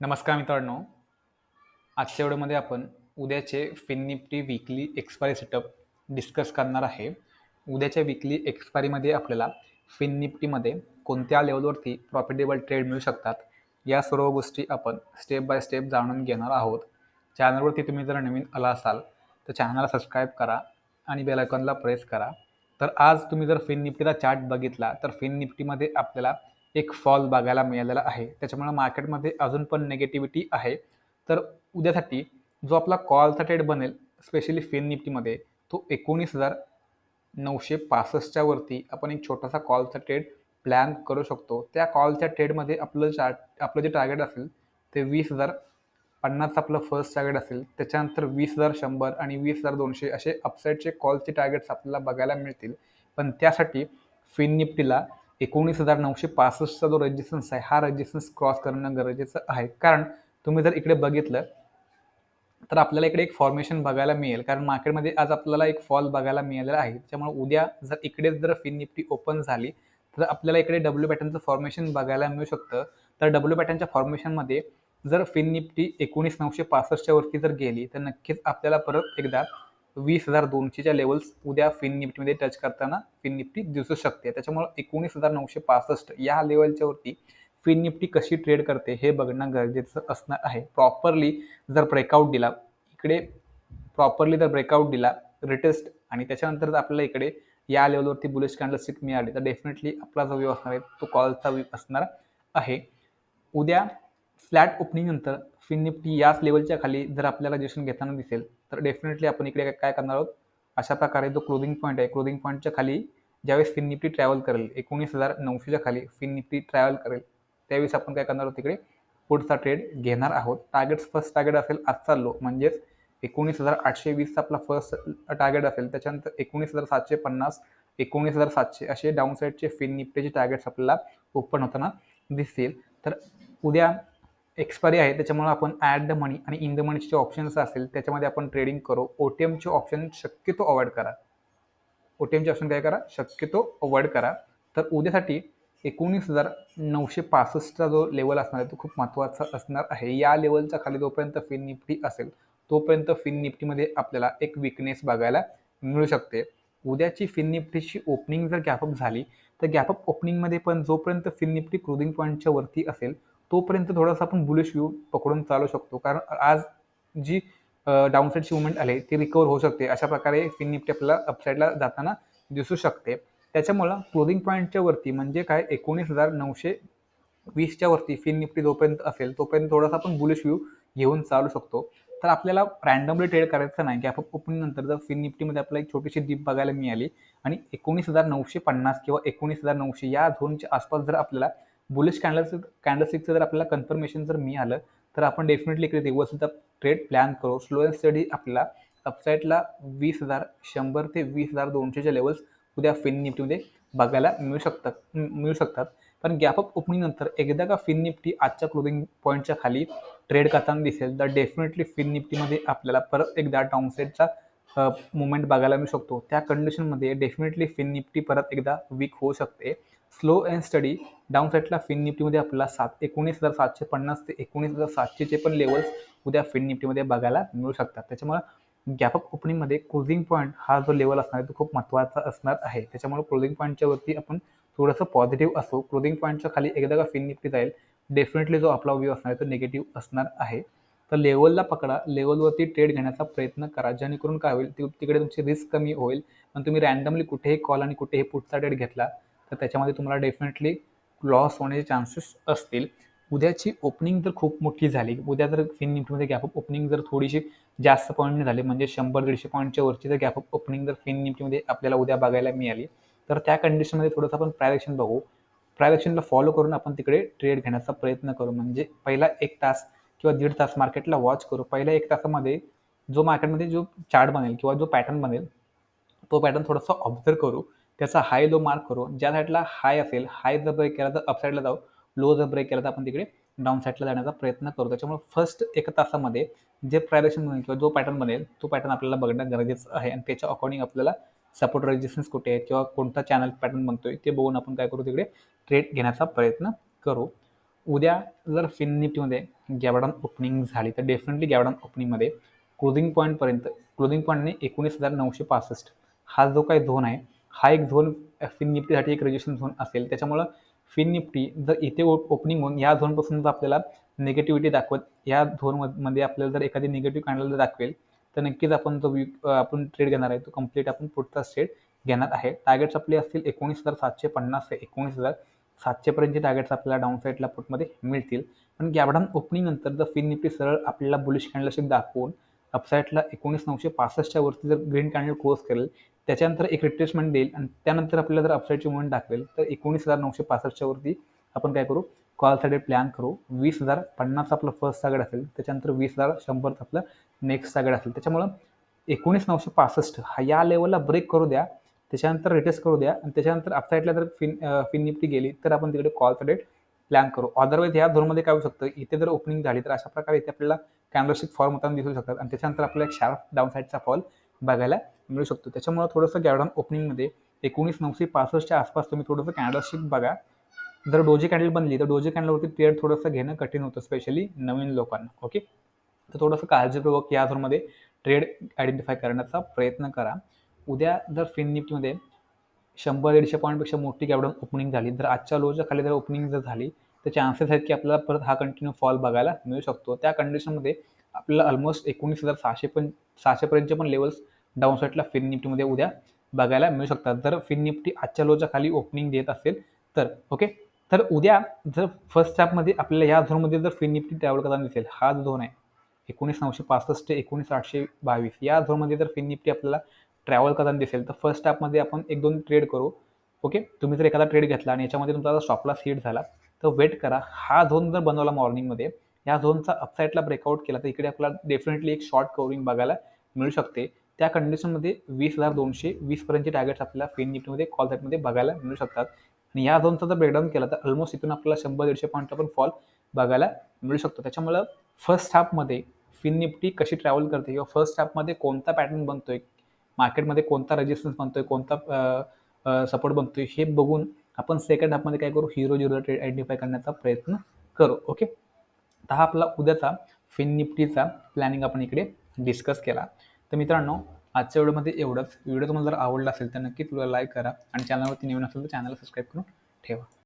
नमस्कार मित्रांनो. आजच्या व्हिडिओमध्ये आपण उद्याचे Fin Nifty weekly expiry setup discuss करणार आहे. उद्याच्या विकली एक्सपायरीमध्ये आपल्याला फिन निफ्टीमध्ये कोणत्या लेवलवरती प्रॉफिटेबल ट्रेड मिळू शकतात या सर्व गोष्टी आपण स्टेप बाय स्टेप जाणून घेणार आहोत. चॅनलवरती तुम्ही जर नवीन आला असाल तर चॅनलला सबस्क्राईब करा आणि बेलायकॉनला प्रेस करा. तर आज तुम्ही जर फिन निफ्टीचा चार्ट बघितला तर फिन निफ्टीमध्ये आपल्याला एक फॉल बघायला मिळालेला आहे. त्याच्यामुळे मार्केटमध्ये अजून पण नेगेटिव्हिटी आहे. तर उद्यासाठी जो आपला कॉलचा ट्रेड बनेल स्पेशली फिन निफ्टीमध्ये तो एकोणीस हजार नऊशे पासष्टच्या वरती आपण एक छोटासा कॉलचा ट्रेड प्लॅन करू शकतो. त्या कॉलच्या ट्रेडमध्ये आपलं चार्ट आपलं जे टार्गेट असेल ते वीस हजार पन्नास आपलं फर्स्ट टार्गेट असेल. त्याच्यानंतर वीस हजार शंभर आणि वीस हजार दोनशे असे अपसाईडचे कॉलचे टार्गेट्स आपल्याला बघायला मिळतील. पण त्यासाठी फिन निफ्टीला एकोणीस हजार नऊशे पासष्टचा जो रजिस्टन्स आहे हा रजिस्टन्स क्रॉस करणं गरजेचं आहे. कारण तुम्ही जर इकडे बघितलं तर आपल्याला इकडे एक फॉर्मेशन बघायला मिळेल. कारण मार्केटमध्ये आज आपल्याला एक फॉल बघायला मिळालेला आहे. त्यामुळे उद्या जर इकडे जर फिन निफ्टी ओपन झाली तर आपल्याला इकडे डब्ल्यू पॅटर्नचं फॉर्मेशन बघायला मिळू शकतं. तर डब्ल्यू पॅटर्नच्या फॉर्मेशनमध्ये जर फिन निफ्टी एकोणीस नऊशे पासष्टच्या वरती जर गेली तर नक्कीच आपल्याला परत एकदा वीस हजार दोनशेच्या लेवल्स उद्या फिन निफ्टीमध्ये टच करताना फिन निफ्टी दिसू शकते. त्याच्यामुळे एकोणीस हजार नऊशे पासष्ट या लेवलच्या वरती फिन निफ्टी कशी ट्रेड करते हे बघणं गरजेचं असणार आहे. प्रॉपरली जर ब्रेकआउट दिला इकडे प्रॉपरली जर ब्रेकआउट दिला रिटेस्ट आणि त्याच्यानंतर जर आपल्याला इकडे या लेवलवरती बुलिश कॅन्डलस्टिक मिळाली तर डेफिनेटली आपला जो व्यू असणार आहे तो कॉलचा व्यू असणार आहे. उद्या फ्लॅट ओपनिंग नंतर फिन निफ्टी याच लेवलच्या खाली जर आपल्याला रजिस्ट्रेशन घेताना दिसेल तर डेफिनेटली आपण इकडे काय करणार आहोत? अशा प्रकारे जो क्लोजिंग पॉईंट आहे क्लोदिंग पॉईंटच्या खाली ज्यावेळेस फिन निफ्टी ट्रॅव्हल करेल एकोणीस हजार नऊशेच्या खाली फिन निफ्टी ट्रॅव्हल करेल त्यावेळेस आपण काय करणार आहोत तिकडे पुढचा ट्रेड घेणार आहोत. टार्गेट फर्स्ट टार्गेट असेल आजचा लो म्हणजेच एकोणीस हजार आठशे वीसचा आपला फर्स्ट टार्गेट असेल त्याच्यानंतर एकोणीस हजार सातशे पन्नास एकोणीस हजार सातशे असे डाऊन साईडचे फिन निफ्टीचे टार्गेट्स आपल्याला ओपन होताना दिसतील तर उद्या एक्सपायरी आहे त्याच्यामुळे आपण ॲड द मनी आणि इन द मनीचे जे ऑप्शन्स असेल त्याच्यामध्ये आपण ट्रेडिंग करू. ओ टी एमचे ऑप्शन शक्यतो अवॉइड करा. ओ टी एमचे ऑप्शन काय करा? शक्यतो अवॉइड करा. तर उद्यासाठी एकोणीस हजार नऊशे पासष्टचा जो लेवल असणार आहे तो खूप महत्त्वाचा असणार आहे. या लेवलच्या खाली जोपर्यंत फिन निफ्टी असेल तोपर्यंत फिन निफ्टीमध्ये आपल्याला एक विकनेस बघायला मिळू शकते. उद्याची फिन निफ्टीची ओपनिंग जर गॅपअप झाली तर गॅपअप ओपनिंगमध्ये पण जोपर्यंत फिन निफ्टी क्लोदिंग पॉईंटच्या वरती असेल तोपर्यंत थोडासा आपण बुलिश व्यू पकडून चालू शकतो. कारण आज जी डाऊनसाईडची मुवमेंट आली ती रिकवर होऊ शकते. अशा प्रकारे फिन निफ्टी आपल्याला अपसाईडला जाताना दिसू शकते. त्याच्यामुळं क्लोजिंग पॉईंटच्या वरती म्हणजे काय? एकोणीस हजार नऊशे वीसच्या वरती फिन निफ्टी जोपर्यंत असेल तोपर्यंत थोडासा आपण बुलिश व्यू घेऊन चालू शकतो. तर आपल्याला रँडमली ट्रेड करायचं नाही गॅप ओपनिंग नंतर जर फिन निफ्टीमध्ये आपल्याला एक छोटीशी डीप बघायला मिळाली आणि एकोणीस हजार नऊशे पन्नास किंवा एकोणीस हजार नऊशे या झोनच्या आसपास जर आपल्याला बुलिश कॅन्डल कॅन्डलस्टिकचं जर आपल्याला कन्फर्मेशन जर मिळालं तर आपण डेफिनेटली इकडे रिव्हर्सचा ट्रेड प्लॅन करू. स्लो अँड स्टडी आपला अपसाईडला वीस हजार शंभर ते वीस हजार दोनशेच्या लेवल्स उद्या फिन निफ्टीमध्ये बघायला मिळू शकतात. मिळू शकतात. पण गॅपअप ओपनिंगनंतर एकदा का फिन निफ्टी आजच्या क्लोजिंग पॉईंटच्या खाली ट्रेड करताना दिसेल तर डेफिनेटली फिन निफ्टीमध्ये आपल्याला परत एकदा डाऊनसाईडचा मुवमेंट बघायला मिळू शकतो. त्या कंडिशनमध्ये डेफिनेटली फिन निफ्टी परत एकदा वीक होऊ शकते. स्लो अँड स्टडी डाऊन साईडला फिन निफ्टीमध्ये आपल्याला सात एकोणीस हजार सातशे पन्नास ते एकोणीस हजार सातशेचे पण लेवल्स उद्या फिन निफ्टीमध्ये बघायला मिळू शकतात. त्याच्यामुळे गॅपअप ओपनिंगमध्ये क्लोजिंग पॉईंट हा जो लेवल असणार आहे तो खूप महत्त्वाचा असणार आहे. त्याच्यामुळे क्लोजिंग पॉईंटच्या वरती आपण थोडंसं पॉझिटिव्ह असो क्लोजिंग पॉईंटच्या खाली एकदा का फिन निफ्टी जाईल डेफिनेटली जो आपला व्ह्यू असणार आहे तो निगेटिव्ह असणार आहे. तर लेवलला पकडा लेवलवरती ट्रेड घेण्याचा प्रयत्न करा. जेणेकरून काय होईल तिकडे तुमची रिस्क कमी होईल. पण तुम्ही रँडमली कुठेही कॉल आणि कुठेही पुढचा ट्रेड घेतला तर त्याच्यामध्ये तुम्हाला डेफिनेटली लॉस होण्याचे चान्सेस असतील. उद्याची ओपनिंग जर खूप मोठी झाली. उद्या जर फिन निफ्टीमध्ये गॅपअप ओपनिंग जर थोडीशी जास्त पॉईंटने झाली म्हणजे शंभर दीडशे पॉईंटच्या वरची जर गॅपअप ओपनिंग जर फिन निफ्टीमध्ये आपल्याला उद्या बघायला मिळाली तर त्या कंडिशनमध्ये थोडंसं आपण प्रायरेक्शन बघू. प्रायवेक्शनला फॉलो करून आपण तिकडे ट्रेड घेण्याचा प्रयत्न करू. म्हणजे पहिला एक तास किंवा दीड तास मार्केटला वॉच करू. पहिल्या एक तासामध्ये जो मार्केटमध्ये जो चार्ट बनेल किंवा जो पॅटर्न बनेल तो पॅटर्न थोडासा ऑब्झर्व करू. त्याचा हाय लो मार्क करू. ज्या साईडला हाय असेल हाय जर ब्रेक केला तर अपसाईडला जाऊ. लो जर ब्रेक केला तर आपण तिकडे डाऊन साईडला जाण्याचा प्रयत्न करू. त्याच्यामुळे फर्स्ट एक तासामध्ये जे प्रायवेशन बनेल किंवा जो पॅटर्न बनेल तो पॅटर्न आपल्याला बघणं गरजेचं आहे. आणि त्याच्या अकॉर्डिंग आपल्याला सपोर्ट रेजिस्टन्स कुठे आहे किंवा कोणता चॅनल पॅटर्न बनतोय ते बघून आपण काय करू तिकडे ट्रेड घेण्याचा प्रयत्न करू. उद्या जर फिन निफ्टीमध्ये गॅवडाऊन ओपनिंग झाली तर डेफिनेटली गॅवडाऊन ओपनिंगमध्ये क्लोजिंग पॉईंटपर्यंत क्लोजिंग पॉईंटने एकोणीस हजार नऊशे पासष्ट हा जो काही झोन आहे हा एक झोन फिन निफ्टीसाठी एक रेजिस्टन्स झोन असेल. त्याच्यामुळं फिन निफ्टी जर इथे ओपनिंग होऊन या झोनपासून जर आपल्याला निगेटिव्हिटी दाखवत या झोनमध्ये आपल्याला जर एखादी निगेटिव्ह कॅन्डल दाखवेल तर नक्कीच आपण जो आपण ट्रेड घेणार आहे तो कंप्लीट आपण पुढचा ट्रेड घेणार आहे. टार्गेट्स आपले असतील एकोणीस हजार सातशे पन्नास ते एकोणीस हजार सातशेपर्यंतचे टार्गेट्स आपल्याला डाऊन साईडला पुटमध्ये मिळतील. पण गॅबडाऊन ओपनिंगनंतर जर फिन निफ्टी सरळ आपल्याला बुलिश कॅन्डलशिप दाखवून अपसाईटला एकोणीस नऊशे पासष्टच्या वरती जर ग्रीन कॅन्डल क्लोज करेल त्याच्यानंतर एक रिट्रेसमेंट देईल आणि त्यानंतर आपल्याला जर अपसाईडची मुवमेंट दाखवेल तर एकोणीस हजार नऊशे पासष्टच्या वरती आपण काय करू? कॉल साईड प्लॅन करू. वीस हजार पन्नास आपलं फर्स्ट टार्गेट असेल त्याच्यानंतर वीस हजार शंभरचा आपलं नेक्स्ट टार्गेट असेल. त्याच्यामुळं एकोणीस नऊशे पासष्ट हा या लेवलला ब्रेक करू द्या त्याच्यानंतर रिटेस्ट करू द्या आणि त्याच्यानंतर अपसाईडला जर फिन फिन निफ्टी गेली तर आपण तिकडे कॉल साईड प्लॅन करू. अदरवाईज या झोनमध्ये काय होऊ शकतं? इथे जर ओपनिंग झाली तर अशा प्रकारे इथे आपल्याला कॅन्डलस्टिक फॉर्म होताना दिसू शकतात. आणि त्याच्यानंतर आपल्याला एक शार्प डाऊन साईडचा फॉल बघायला मिळू शकतो. त्याच्यामुळे थोडंसं गॅवडाऊन ओपनिंगमध्ये एकोणीस नऊशे पासष्टच्या आसपास तुम्ही थोडंसं कॅन्डलस्टिक बघा. जर डोजी कॅन्डल बनली तर डोजी कॅन्डलवरती ट्रेड थोडंसं घेणं कठीण होतं स्पेशली नवीन लोकांना. ओके तर थोडंसं काळजीपूर्वक या झोनमध्ये ट्रेड आयडेंटिफाय करण्याचा प्रयत्न करा. उद्या जर फिन निफ्टीमध्ये शंभर दीडशे पॉईंटपेक्षा मोठी गॅपडाऊन ओपनिंग झाली. तर आजच्या लोच्या खाली जर ओपनिंग जर झाली तर चान्सेस आहेत की आपल्याला परत हा कंटिन्यू फॉल बघायला मिळू शकतो. त्या कंडिशनमध्ये आपल्याला ऑलमोस्ट एकोणीस हजार सहाशे पण सहाशेपर्यंतचे पण लेवल्स डाऊन साईडला फिन निफ्टीमध्ये उद्या बघायला मिळू शकतात. जर फिन निफ्टी आजच्या लोच्या खाली ओपनिंग देत असेल तर ओके तर उद्या जर फर्स्ट स्टॅपमध्ये आपल्याला या झोनमध्ये जर फिन निफ्टी ट्रॅव्हल करताना दिसेल हा जो झोन आहे एकोणीस नऊशे पासष्ट ते एकोणीस आठशे बावीस या झोनमध्ये जर फिन निफ्टी आपल्याला ट्रॅव्हल करताना दिसेल तर फर्स्ट हाफमध्ये आपण एक दोन ट्रेड करू. ओके तुम्ही जर एखादा ट्रेड घेतला आणि याच्यामध्ये तुमचा स्टॉपला सीट झाला तर वेट करा. हा झोन जर बनवला मॉर्निंगमध्ये या झोनचा अपसाईडला ब्रेकआउट केला तर इकडे आपल्याला डेफिनेटली एक शॉर्ट कवरिंग बघायला मिळू शकते. त्या कंडिशनमध्ये वीस हजार दोनशे वीसपर्यंतचे टार्गेट्स आपल्याला फिन निफ्टीमध्ये कॉल साईटमध्ये बघायला मिळू शकतात. आणि या झोनचा जर ब्रेकडाऊन केला तर ऑलमोस्ट इथून आपल्याला शंभर दीडशे पॉईंटचा पण फॉल बघायला मिळू शकतो. त्याच्यामुळं फर्स्ट हाफमध्ये फिन निफ्टी कशी ट्रॅव्हल करते किंवा फर्स्ट हाफमध्ये कोणता पॅटर्न बनतोय मार्केटमध्ये कोणता रेजिस्टन्स बनतोय कोणता सपोर्ट बनतोय हे बघून आपण सेकंड हाफमध्ये काय करू? हिरो झिरो ट्रेड आयडेंटिफाय करण्याचा प्रयत्न करू ओके तर हा आपला उद्याचा फिन निफ्टीचा प्लॅनिंग आपण इकडे डिस्कस केला. तर मित्रांनो आजच्या व्हिडिओमध्ये एवढंच. व्हिडिओ तुम्हाला जर आवडला असेल तर नक्की तुला लाईक करा आणि चॅनलवरती नवीन असेल तर चॅनलला सबस्क्राईब करून ठेवा.